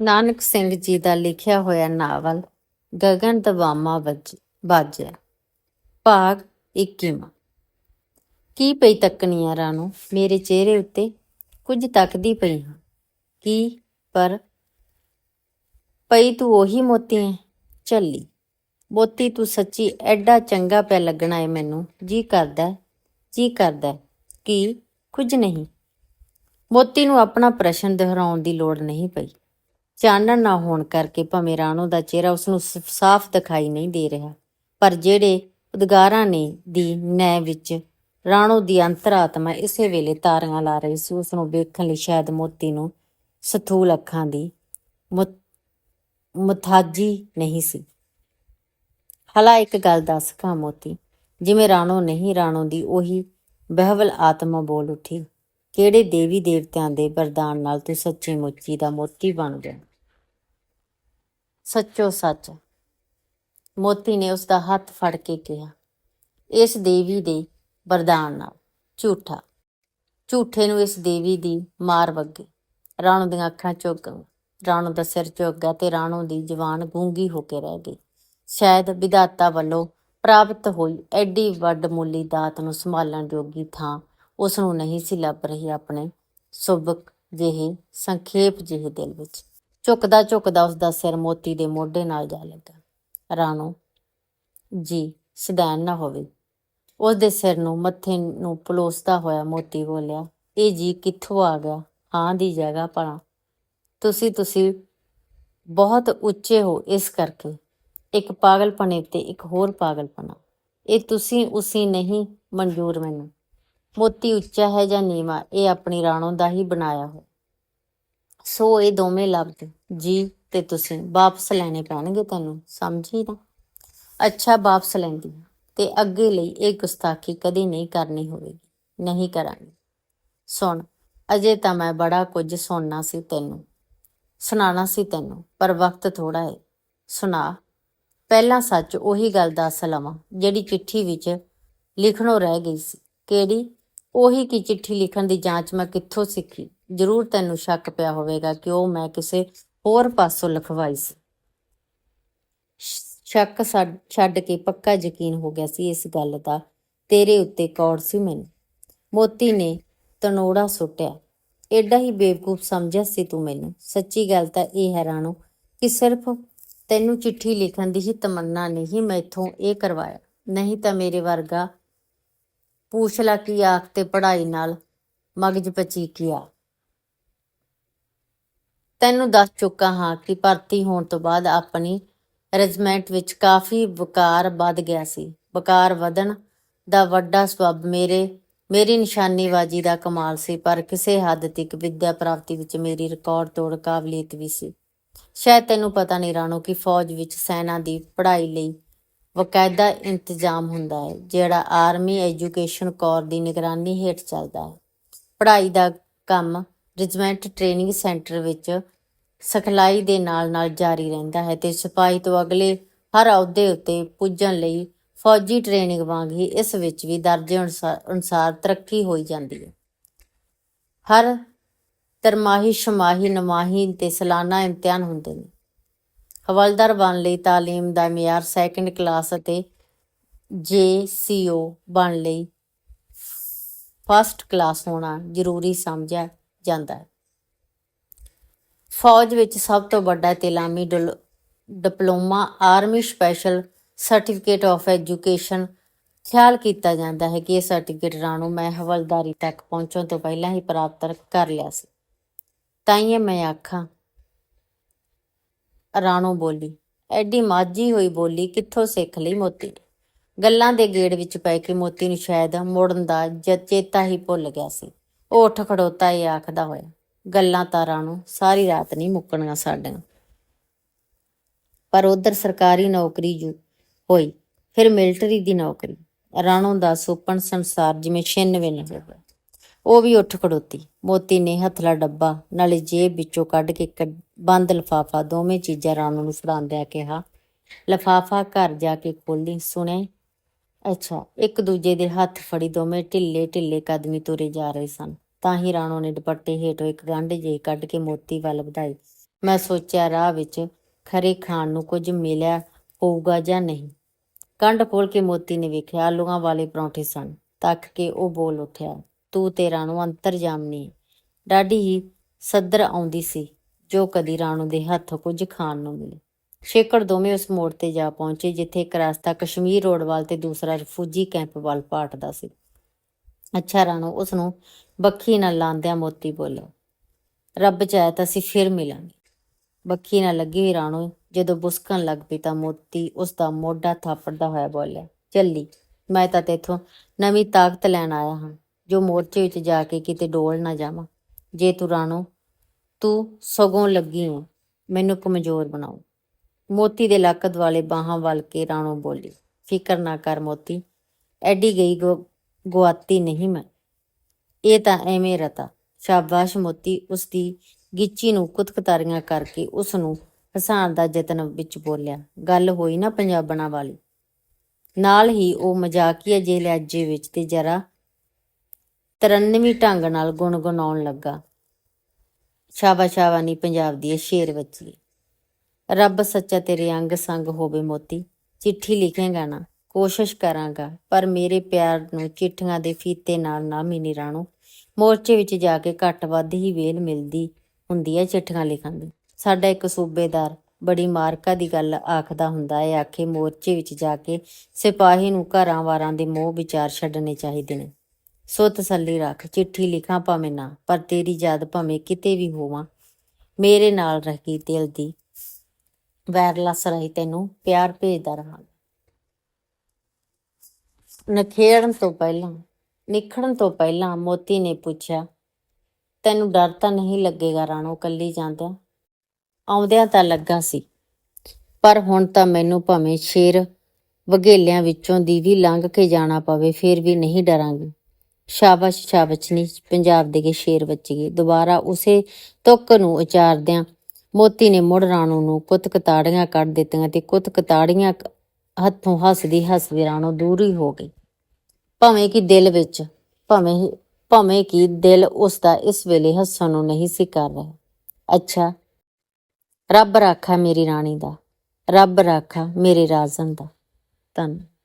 ਨਾਨਕ ਸਿੰਘ ਜੀ ਦਾ ਲਿਖਿਆ ਹੋਇਆ ਨਾਵਲ ਗਗਨ ਦਵਾਮਾ ਵੱਜ ਬਾਜਿਆ ਭਾਗ 21 ਕੀ ਪਈ ਤੱਕਣੀਆਂ ਰਾਣੋ? ਮੇਰੇ ਚਿਹਰੇ ਉੱਤੇ ਕੁਝ ਤੱਕਦੀ ਪਈ ਹਾਂ। ਕੀ? ਪਰ ਪਈ ਤੂੰ ਉਹੀ ਮੋਤੀ ਹੈ ਚੱਲੀ ਮੋਤੀ ਤੂੰ ਸੱਚੀ ਐਡਾ ਚੰਗਾ ਪਿਆ ਲੱਗਣਾ ਏ ਮੈਨੂੰ। ਜੀ ਕਰਦਾ ਹੈ, ਜੀ ਕਰਦਾ ਕੀ? ਕੁਝ ਨਹੀਂ। ਮੋਤੀ ਨੂੰ ਆਪਣਾ ਪ੍ਰਸ਼ਨ ਦੁਹਰਾਉਣ ਦੀ ਲੋੜ ਨਹੀਂ ਪਈ। ਚਾਨਣ ਨਾ ਹੋਣ ਕਰਕੇ ਭਵੇਂ ਰਾਣੋ ਦਾ ਚਿਹਰਾ ਉਸ ਨੂੰ ਸ- ਸਾਫ਼ ਦਿਖਾਈ ਨਹੀਂ ਦੇ ਰਿਹਾ। ਪਰ ਜਿਹੜੇ ਉਦਗਾਰਾਂ ਨੇ ਦੀ ਨੈ ਵਿੱਚ ਰਾਣੋ ਦੀ ਅੰਤਰਾਤਮਾ ਇਸੇ ਵੇਲੇ ਤਾਰੀਆਂ ਲਾ ਰਹੀ ਸੀ ਉਸ ਨੂੰ ਵੇਖਣ ਲਈ ਸ਼ਾਇਦ ਮੋਤੀ ਨੂੰ ਸਥੂਲ ਅੱਖਾਂ ਦੀ ਮੁ- ਮੁਤਾਜੀ ਨਹੀਂ ਸੀ। ਹਲਾ ਇੱਕ ਗੱਲ ਦੱਸ ਕਾ ਮੋਤੀ, ਜਿਵੇਂ ਰਾਣੋ ਨਹੀਂ, ਰਾਣੋ ਦੀ ਉਹੀ ਬਹਿਵਲ ਆਤਮਾ ਬੋਲ ਉੱਠੀ। ਕਿਹੜੇ ਦੇਵੀ ਦੇਵਤਿਆਂ ਦੇ ਵਰਦਾਨ ਨਾਲ ਤੂੰ ਸੱਚੀ ਮੁੱਚੀ ਦਾ ਮੋਤੀ ਬਣ ਗਿਆ? ਸੱਚੋ ਸੱਚ, ਮੋਤੀ ਨੇ ਉਸ ਦਾ ਹੱਥ ਫੜ ਕੇ ਕਿਹਾ, ਇਸ ਦੇਵੀ ਦੇ ਵਰਦਾਨ ਨਾਲ ਝੂਠਾ, ਝੂਠੇ ਨੂੰ ਇਸ ਦੇਵੀ ਦੀ ਮਾਰ ਵੱਗੇ। ਰਾਣੋ ਦੀਆਂ ਅੱਖਾਂ ਝੁਕ ਰਾਣੋ ਦਾ ਸਿਰ ਝੁਕ ਗਿਆ ਤੇ ਰਾਣੋ ਦੀ ਜਵਾਨ ਗੂੰਗੀ ਹੋ ਕੇ ਰਹਿ ਗਈ। ਸ਼ਾਇਦ ਵਿਧਾਤਾ ਵੱਲੋਂ ਪ੍ਰਾਪਤ ਹੋਈ ਐਡੀ ਵੱਡ ਮੁੱਲੀ ਦਾਤ ਨੂੰ ਸੰਭਾਲਣ ਜੋਗੀ ਥਾਂ ਉਸ ਨੂੰ ਨਹੀਂ ਸੀ ਲੱਭ ਰਹੀ ਆਪਣੇ ਸੁਬਕ ਜਿਹੇ, ਸੰਖੇਪ ਜਿਹੇ ਦਿਲ ਵਿੱਚ। ਝੁਕਦਾ ਝੁਕਦਾ ਉਸ ਦਾ ਸਿਰ ਮੋਤੀ ਦੇ ਮੋਢੇ ਨਾਲ ਜਾ ਲੱਗਾ। ਰਾਣੋ, ਜੀ, ਸਦੈਨ ਨਾ ਹੋਵੇ। ਉਸ ਦੇ ਸਿਰ ਨੂੰ ਮੱਥੇ ਨੂੰ ਪਲੋਸਦਾ ਹੋਇਆ ਮੋਤੀ ਬੋਲਿਆ, ਇਹ ਜੀ ਕਿੱਥੋਂ ਆ ਗਿਆ? ਹਾਂ ਦੀ ਜਗ੍ਹਾ ਭਲਾ। ਤੁਸੀਂ ਤੁਸੀਂ ਬਹੁਤ ਉੱਚੇ ਹੋ ਇਸ ਕਰਕੇ। ਇੱਕ ਪਾਗਲਪਣੇ ਤੇ ਇੱਕ ਹੋਰ ਪਾਗਲਪਨਾ ਇਹ ਤੁਸੀਂ, ਉਸੀ ਨਹੀਂ, ਮਨਜ਼ੂਰ ਮੈਨੂੰ। ਮੋਤੀ ਉੱਚਾ ਹੈ ਜਾਂ ਨੀਵਾ, ਇਹ ਆਪਣੀ ਰਾਣੋ ਦਾ ਹੀ ਬਣਾਇਆ ਹੋ ਸੋ ਇਹ ਦੋਵੇਂ ਲਫ਼ਜ਼ ਜੀ ਤੇ ਤੁਸੀਂ ਵਾਪਸ ਲੈਣੇ ਪੈਣਗੇ ਤੈਨੂੰ ਸਮਝੀ ਨਾ? ਅੱਛਾ, ਵਾਪਸ ਲੈਂਦੀ ਤੇ ਅੱਗੇ ਲਈ ਇਹ ਗੁਸਤਾਖੀ ਕਦੇ ਨਹੀਂ ਕਰਨੀ ਹੋਵੇਗੀ, ਨਹੀਂ ਕਰਾਂਗੀ। ਸੁਣ, ਅਜੇ ਤਾਂ ਮੈਂ ਬੜਾ ਕੁਝ ਸੁਣਨਾ ਸੀ ਤੈਨੂੰ ਸੁਣਾਣਾ ਸੀ ਤੈਨੂੰ, ਪਰ ਵਕਤ ਥੋੜਾ ਹੈ। ਸੁਣਾ, ਪਹਿਲਾਂ ਸੱਚ ਉਹੀ ਗੱਲ ਦੱਸ ਲਵਾਂ, ਜਿਹੜੀ ਚਿੱਠੀ ਵਿੱਚ ਲਿਖਣੋਂ ਰਹਿ ਗਈ ਸੀ। ਕਿਹੜੀ? ਉਹੀ ਕੀ ਚਿੱਠੀ ਲਿਖਣ ਦੀ ਜਾਂਚ ਮੈਂ ਕਿੱਥੋਂ ਸਿੱਖੀ? ਜ਼ਰੂਰ ਤੈਨੂੰ ਸ਼ੱਕ ਪਿਆ ਹੋਵੇਗਾ ਕਿ ਉਹ ਮੈਂ ਕਿਸੇ ਹੋਰ ਪਾਸੋਂ ਲਿਖਵਾਈ ਸੀ। ਸ਼ੱਕ ਛੱਡ ਛੱਡ ਕੇ ਪੱਕਾ ਯਕੀਨ ਹੋ ਗਿਆ ਸੀ ਇਸ ਗੱਲ ਦਾ। ਤੇਰੇ ਉੱਤੇ ਕੌੜ ਸੀ ਮੈਨੂੰ। ਮੋਤੀ ਨੇ ਤਨੋੜਾ ਸੁੱਟਿਆ। ਐਡਾ ਹੀ ਬੇਵਕੂਫ ਸਮਝਿਆ ਸੀ ਤੂੰ ਮੈਨੂੰ। ਸੱਚੀ ਗੱਲ ਤਾਂ ਇਹ ਹੈ ਰਾਣੋ ਕਿ ਸਿਰਫ ਤੈਨੂੰ ਚਿੱਠੀ ਲਿਖਣ ਦੀ ਹੀ ਤਮੰਨਾ ਨਹੀਂ ਮੈਥੋਂ ਇਹ ਕਰਵਾਇਆ। ਨਹੀਂ ਤਾਂ ਮੇਰੇ ਵਰਗਾ ਪੁੱਛ ਲਾ ਕੀ ਆਖ ਤੇ ਨਾਲ, ਮਗਜ ਪਚੀ ਕੀਆ ਤੈਨੂੰ ਦੱਸ ਚੁੱਕਾ ਹਾਂ ਕਿ ਭਰਤੀ ਹੋਣ ਤੋਂ ਬਾਅਦ ਆਪਣੀ ਰੈਜੀਮੈਂਟ ਵਿੱਚ ਕਾਫੀ ਵਕਾਰ ਵੱਧ ਗਿਆ ਸੀ। ਵਕਾਰ ਵਧਣ ਦਾ ਵੱਡਾ ਸਬਬ ਮੇਰੇ, ਮੇਰੀ ਨਿਸ਼ਾਨੀਬਾਜ਼ੀ ਦਾ ਕਮਾਲ ਸੀ, ਪਰ ਕਿਸੇ ਹੱਦ ਤੱਕ ਵਿੱਦਿਆ ਪ੍ਰਾਪਤੀ ਵਿੱਚ ਮੇਰੀ ਰਿਕਾਰਡ ਤੋੜ ਕਾਬਲੀਅਤ ਵੀ ਸੀ। ਸ਼ਾਇਦ ਤੈਨੂੰ ਪਤਾ ਨਹੀਂ ਰਾਣੋ ਕਿ ਫੌਜ ਵਿੱਚ ਸੈਨਾ ਦੀ ਪੜ੍ਹਾਈ ਲਈ ਵਕਾਇਦਾ ਇੰਤਜ਼ਾਮ ਹੁੰਦਾ ਹੈ, ਜਿਹੜਾ ਆਰਮੀ ਐਜੂਕੇਸ਼ਨ ਕੋਰ ਦੀ ਨਿਗਰਾਨੀ ਹੇਠ ਚੱਲਦਾ ਹੈ। ਪੜ੍ਹਾਈ ਦਾ ਕੰਮ ਰੈਜੀਮੈਂਟ ਟ੍ਰੇਨਿੰਗ ਸੈਂਟਰ ਵਿੱਚ ਸਿਖਲਾਈ ਦੇ ਨਾਲ-ਨਾਲ ਜਾਰੀ ਰਹਿੰਦਾ ਹੈ ਤੇ ਸਿਪਾਹੀ ਤੋਂ ਅਗਲੇ ਹਰ ਅਹੁਦੇ ਉੱਤੇ ਪੁੱਜਣ ਲਈ ਫੌਜੀ ਟ੍ਰੇਨਿੰਗ ਵਾਂਗ ਹੀ ਇਸ ਵਿੱਚ ਵੀ ਦਰਜੇ ਅਨੁਸਾਰ ਅਨੁਸਾਰ ਤਰੱਕੀ ਹੋਈ ਜਾਂਦੀ ਹੈ। ਹਰ ਤਰਮਾਹੀ ਸ਼ਮਾਹੀ ਨਮਾਹੀ ਤੇ ਸਾਲਾਨਾ ਇਮਤਿਹਾਨ ਹੁੰਦੇ ਨੇ। ਹਵਲਦਾਰ ਬਣਨ ਲਈ ਤਾਲੀਮ ਦਾ ਮਿਆਰ ਸੈਕੰਡ ਕਲਾਸ ਅਤੇ ਜੇਸੀਓ ਬਣ ਲਈ ਫਸਟ ਕਲਾਸ ਹੋਣਾ ਜ਼ਰੂਰੀ ਸਮਝਿਆ ਜਾਂਦਾ ਹੈ। ਫੌਜ ਵਿੱਚ ਸਭ ਤੋਂ ਵੱਡਾ ਤੇਲਾਮੀ ਡਿਲ- diploma army special certificate of education ਖਿਆਲ ਕੀਤਾ ਜਾਂਦਾ ਹੈ ਕਿ ਇਹ ਸਰਟੀਫਿਕੇਟ ਰਾਣੋ ਮੈਂ ਹਵਲਦਾਰੀ ਤੱਕ ਪਹੁੰਚਣ ਤੋਂ ਪਹਿਲਾਂ ਹੀ ਪ੍ਰਾਪਤ ਕਰ ਲਿਆ ਸੀ। ਤਾਂ ਹੀ ਮੈਂ ਆਖਾਂ ਰਾਣੋ ਬੋਲੀ, ਐਡੀ ਮਾਝੀ ਹੋਈ ਬੋਲੀ ਕਿੱਥੋਂ ਸਿੱਖ ਲਈ ਮੋਤੀ? ਗੱਲਾਂ ਦੇ ਗੇੜ ਵਿੱਚ ਪੈ ਕੇ ਮੋਤੀ ਨੂੰ ਸ਼ਾਇਦ ਮੁੜਨ ਦਾ ਜ- ਚੇਤਾ ਹੀ ਭੁੱਲ ਗਿਆ ਸੀ। ਉਹ ਉੱਠ ਖੜੋਤਾ ਇਹ ਆਖਦਾ ਹੋਇਆ, ਗੱਲਾਂ ਤਾਂ ਰਾਣੋ ਸਾਰੀ ਰਾਤ ਨਹੀਂ ਮੁੱਕਣੀਆਂ ਸਾਡੀਆਂ। ਪਰ ਉਧਰ ਸਰਕਾਰੀ ਨੌਕਰੀ ਜੂ ਹੋਈ, ਫਿਰ ਮਿਲਟਰੀ ਦੀ ਨੌਕਰੀ। ਰਾਣੋ ਦਾ ਸੁਪਨ ਸੰਸਾਰ ਜਿਵੇਂ ਛਿੰਨ ਵੇਲੇ ਹੋ ਗਿਆ। ਉਹ ਵੀ ਉੱਠ ਖੜੋਤੀ। ਮੋਤੀ ਨੇ ਹੱਥਲਾ ਡੱਬਾ, ਨਾਲੇ ਜੇਬ ਵਿੱਚੋਂ ਕੱਢ ਕੇ ਬੰਦ ਲਫਾਫਾ ਦੋਵੇਂ ਚੀਜ਼ਾਂ ਰਾਣੋ ਨੂੰ ਫੜਾਉਂਦਿਆਂ ਕਿਹਾ, ਲਫਾਫਾ ਘਰ ਜਾ ਕੇ ਖੋਲੀ ਸੁਣੇ ਅੱਛਾ, ਇੱਕ ਦੂਜੇ ਦੇ ਹੱਥ ਫੜੀ ਦੋਵੇਂ ਢਿੱਲੇ ਢਿੱਲੇ ਕਦਮੀ ਤੁਰੇ ਜਾ ਰਹੇ ਸਨ। ਤਾਂ ਹੀ ਰਾਣੋ ਨੇ ਦੁਪੱਟੇ ਹੇਠੋਂ ਇੱਕ ਗੰਢ ਜਿਹੀ ਕੱਢ ਕੇ ਮੋਤੀ ਵੱਲ ਵਧਾਈ। ਮੈਂ ਸੋਚਿਆ ਰਾਹ ਵਿੱਚ ਖਰੇ ਖਾਣ ਨੂੰ ਕੁਝ ਮਿਲਿਆ ਹੋਊਗਾ ਜਾਂ ਨਹੀਂ? ਕੰਡ ਖੋਲ ਕੇ ਮੋਤੀ ਨੇ ਵੇਖਿਆ, ਆਲੂਆਂ ਵਾਲੇ ਪਰੌਂਠੇ ਸਨ। ਤੱਕ ਕੇ ਉਹ ਬੋਲ ਉੱਠਿਆ। ਤੂੰ ਤੇ ਰਾਣੋ ਅੰਤਰਜਾਮਨੀ ਹੈ। ਡਾਢੀ ਹੀ ਸੱਦਰ ਆਉਂਦੀ ਸੀ, ਜੋ ਕਦੀ ਰਾਣੋ ਦੇ ਹੱਥ ਕੁਝ ਖਾਣ ਨੂੰ ਮਿਲੇ। ਸ਼ੇਕੜ ਦੋਵੇਂ ਉਸ ਮੋੜ ਤੇ ਜਾ ਪਹੁੰਚੇ, ਜਿੱਥੇ ਇੱਕ ਰਸਤਾ ਕਸ਼ਮੀਰ ਰੋਡ ਵੱਲ ਤੇ ਦੂਸਰਾ ਫੌਜੀ ਕੈਂਪ ਵੱਲ ਪਾਟਦਾ ਸੀ। ਅੱਛਾ ਰਾਣੋ, ਉਸ ਨੂੰ ਬੱਖੀ ਨਾਲ ਲਾਂਦਿਆਂ ਮੋਤੀ ਬੋਲੋ, ਰੱਬ ਚਾਹੇ ਤਾਂ ਅਸੀਂ ਫਿਰ ਮਿਲਾਂਗੇ। ਬੱਖੀ ਨਾਲ ਲੱਗੀ ਹੋਈ ਰਾਣੋ, ਜਦੋਂ ਬੁਸਕਣ ਲੱਗ ਪਈ ਤਾਂ ਮੋਤੀ ਉਸ ਦਾ ਮੋਢਾ ਥਾਪੜਦਾ ਹੋਇਆ ਬੋਲਿਆ, ਚੱਲੀ, ਮੈਂ ਤਾਂ ਤੇਥੋਂ ਨਵੀਂ ਤਾਕਤ ਲੈਣ ਆਇਆ ਹਾਂ। ਜੋ ਮੋਰਚੇ ਵਿੱਚ ਜਾ ਕੇ ਕਿਤੇ ਡੋਲ ਨਾ ਜਾਵਾਂ। ਜੇ ਤੂੰ ਰਾਣੋ, ਤੂੰ ਸਗੋਂ ਲੱਗੀ ਹੈ ਮੈਨੂੰ ਕਮਜ਼ੋਰ ਬਣਾਓ। ਮੋਤੀ ਦੇ ਲੱਕ ਦੁਆਲੇ ਬਾਹਾਂ ਵੱਲ ਕੇ ਰਾਣੋ ਬੋਲੀ, ਫਿਕਰ ਨਾ ਕਰ ਮੋਤੀ, ਐਡੀ ਗਈ ਗੁ- ਗੁਆਤੀ ਨਹੀਂ ਮੈਂ। ਇਹ ਤਾਂ ਐਵੇਂ ਰਤਾ। ਸ਼ਾਬਾਸ਼ ਮੋਤੀ ਉਸ ਦੀ ਗਿੱਚੀ ਨੂੰ ਕੁਤਕਤਾਰੀਆਂ ਕਰਕੇ ਉਸ ਨੂੰ ਹਸਾਉਣ ਦਾ ਯਤਨ ਵਿੱਚ ਬੋਲਿਆ। ਗੱਲ ਹੋਈ ਨਾ ਪੰਜਾਬਣਾ ਵਾਲੀ। ਨਾਲ ਹੀ ਉਹ ਮਜ਼ਾਕੀਆ ਜਿਹੇ ਲਹਿਜੇ ਵਿੱਚ ਤੇ ਜਰਾ ਤਰੰਨਵੀਂ ਢੰਗ ਨਾਲ ਗੁਣਗੁਣਾਉਣ ਲੱਗਾ। ਸ਼ਾਬਾ ਸ਼ਾਬਾ ਨੀ ਪੰਜਾਬ ਦੀ ਇਹ ਸ਼ੇਰ ਵੱਜੀ ਰੱਬ ਸੱਚਾ ਤੇਰੇ ਅੰਗ ਸੰਗ ਹੋਵੇ ਮੋਤੀ। ਚਿੱਠੀ ਲਿਖੇਗਾ ਨਾ, ਕੋਸ਼ਿਸ਼ ਕਰਾਂਗਾ, ਪਰ ਮੇਰੇ ਪਿਆਰ ਨੂੰ ਚਿੱਠੀਆਂ ਦੇ ਫੀਤੇ ਨਾਲ ਨਾ ਮਿਨੀ ਰਾਣੋ। ਮੋਰਚੇ ਵਿੱਚ ਜਾ ਕੇ ਘੱਟ ਵੱਧ ਹੀ ਵੇਲ ਮਿਲਦੀ ਹੁੰਦੀ ਹੈ ਚਿੱਠੀਆਂ ਲਿਖਣ ਦੀ। ਸਾਡਾ ਇੱਕ ਸੂਬੇਦਾਰ ਬੜੀ ਮਾਰਕਾ ਦੀ ਗੱਲ ਆਖਦਾ ਹੁੰਦਾ ਹੈ ਆਖੇ ਮੋਰਚੇ ਵਿੱਚ ਜਾ ਕੇ ਸਿਪਾਹੀ ਨੂੰ ਘਰਾਂ ਵਾਰਾਂ ਦੇ ਮੋਹ ਵਿਚਾਰ ਛੱਡਣੇ ਚਾਹੀਦੇ ਨੇ। ਸੋ ਤਸੱਲੀ ਰੱਖ, ਚਿੱਠੀ ਲਿਖਾਂ ਭਾਵੇਂ ਨਾ, ਪਰ ਤੇਰੀ ਯਾਦ ਭਾਵੇਂ ਕਿਤੇ ਵੀ ਹੋਵਾਂ। ਮੇਰੇ ਨਾਲ ਰਹਿ ਗਈ ਦਿਲ ਦੀ। ਵਾਇਰਲੈਸ ਰਹੀ ਤੈਨੂੰ, ਪਿਆਰ ਭੇਜਦਾ ਰਹਾਂਗਾ। ਨਖੇੜਨ ਤੋਂ ਪਹਿਲਾਂ, ਨਿਖੜਨ ਤੋਂ ਪਹਿਲਾਂ ਮੋਤੀ ਨੇ ਪੁੱਛਿਆ, ਤੈਨੂੰ ਡਰ ਤਾਂ ਨਹੀਂ ਲੱਗੇਗਾ ਰਾਣੋ ਕੱਲੀ ਜਾਂਦਿਆਂ? ਆਉਂਦਿਆਂ ਤਾਂ ਲੱਗਾ ਸੀ, ਪਰ ਹੁਣ ਤਾਂ ਮੈਨੂੰ ਭਾਵੇਂ ਸ਼ੇਰ ਵਗੇਲਿਆਂ ਵਿੱਚੋਂ ਦੀ ਵੀ ਲੰਘ ਕੇ ਜਾਣਾ ਪਵੇ, ਫੇਰ ਵੀ ਨਹੀਂ ਡਰਾਂਗੀ। ਸ਼ਾਬਾਸ਼ ਸ਼ਾਬਾਸ਼। ਨੀ, ਪੰਜਾਬ ਦੇ ਕੇ ਸ਼ੇਰ ਵੱਜ ਗਏ। ਦੁਬਾਰਾ ਉਸੇ ਤੁੱਕ ਨੂੰ ਉਚਾਰਦਿਆਂ ਮੋਤੀ ਨੇ ਮੁੜ ਰਾਣੋ ਨੂੰ ਕੁੱਤ ਕਤਾੜੀਆਂ ਕੱਢ ਦਿੱਤੀਆਂ ਤੇ ਕੁੱਤ ਕਤਾੜੀਆਂ ਹੱਥੋਂ ਹੱਸਦੀ ਹੱਸਦੀ ਰਾਣੋ ਦੂਰ ਹੀ ਹੋ ਗਈ। ਭਾਵੇਂ ਕਿ ਦਿਲ ਵਿੱਚ, ਭਾਵੇਂ ਭਾਵੇਂ ਕਿ ਦਿਲ ਉਸ ਦਾ ਇਸ ਵੇਲੇ ਹੱਸਣ ਨੂੰ ਨਹੀਂ ਸੀ ਕਰ ਰਿਹਾ। ਅੱਛਾ, ਰੱਬ ਰਾਖਾ ਮੇਰੀ ਰਾਣੀ ਦਾ, ਰੱਬ ਰਾਖਾ ਮੇਰੇ ਰਾਜ਼ਨ ਦਾ। ਧੰਨ।